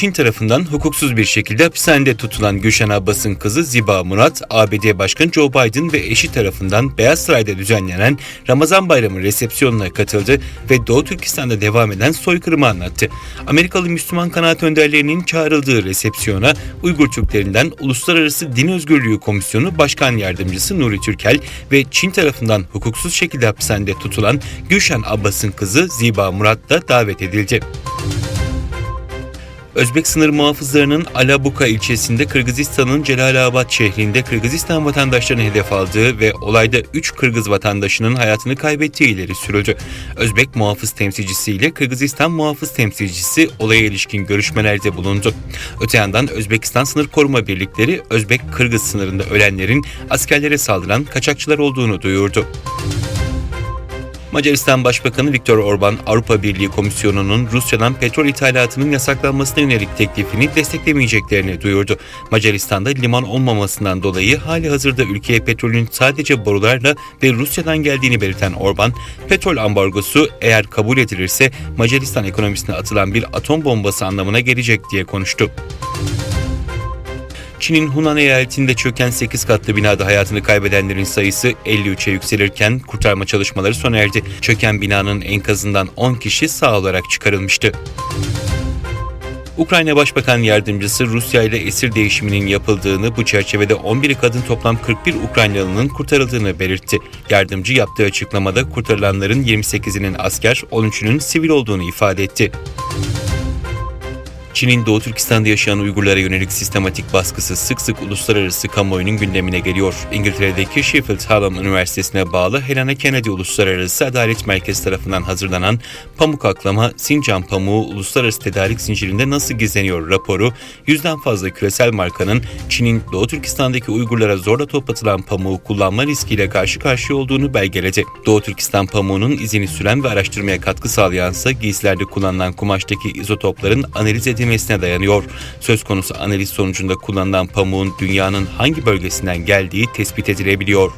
Çin tarafından hukuksuz bir şekilde hapishanede tutulan Gülşen Abbas'ın kızı Ziba Murat, ABD Başkanı Joe Biden ve eşi tarafından Beyaz Saray'da düzenlenen Ramazan Bayramı resepsiyonuna katıldı ve Doğu Türkistan'da devam eden soykırımı anlattı. Amerikalı Müslüman kanaat önderlerinin çağrıldığı resepsiyona Uygur Türklerinden Uluslararası Din Özgürlüğü Komisyonu Başkan Yardımcısı Nuri Türkel ve Çin tarafından hukuksuz şekilde hapishanede tutulan Gülşen Abbas'ın kızı Ziba Murat da davet edildi. Özbek sınır muhafızlarının Alabuka ilçesinde Kırgızistan'ın Celalabad şehrinde Kırgızistan vatandaşlarını hedef aldığı ve olayda 3 Kırgız vatandaşının hayatını kaybettiği ileri sürüldü. Özbek muhafız temsilcisi ile Kırgızistan muhafız temsilcisi olaya ilişkin görüşmelerde bulundu. Öte yandan Özbekistan Sınır Koruma Birlikleri Özbek-Kırgız sınırında ölenlerin askerlere saldıran kaçakçılar olduğunu duyurdu. Macaristan Başbakanı Viktor Orban, Avrupa Birliği Komisyonu'nun Rusya'dan petrol ithalatının yasaklanmasına yönelik teklifini desteklemeyeceklerini duyurdu. Macaristan'da liman olmamasından dolayı hali hazırda ülkeye petrolün sadece borularla ve Rusya'dan geldiğini belirten Orban, petrol ambargosu eğer kabul edilirse Macaristan ekonomisine atılan bir atom bombası anlamına gelecek diye konuştu. Çin'in Hunan eyaletinde çöken 8 katlı binada hayatını kaybedenlerin sayısı 53'e yükselirken kurtarma çalışmaları sona erdi. Çöken binanın enkazından 10 kişi sağ olarak çıkarılmıştı. Ukrayna Başbakan Yardımcısı Rusya ile esir değişiminin yapıldığını, bu çerçevede 11 kadın toplam 41 Ukraynalı'nın kurtarıldığını belirtti. Yardımcı yaptığı açıklamada kurtarılanların 28'inin asker, 13'ünün sivil olduğunu ifade etti. Çin'in Doğu Türkistan'da yaşayan Uygurlara yönelik sistematik baskısı sık sık uluslararası kamuoyunun gündemine geliyor. İngiltere'deki Sheffield Hallam Üniversitesi'ne bağlı Helena Kennedy Uluslararası Adalet Merkezi tarafından hazırlanan Pamuk Aklama, Sincan Pamuğu Uluslararası Tedarik Zincirinde Nasıl Gizleniyor raporu, yüzden fazla küresel markanın Çin'in Doğu Türkistan'daki Uygurlara zorla toplatılan pamuğu kullanma riskiyle karşı karşıya olduğunu belgeledi. Doğu Türkistan pamuğunun izini süren ve araştırmaya katkı sağlayansa giysilerde kullanılan kumaştaki izotopların analiz edilmesine dayanıyor. Söz konusu analiz sonucunda kullanılan pamuğun dünyanın hangi bölgesinden geldiği tespit edilebiliyor.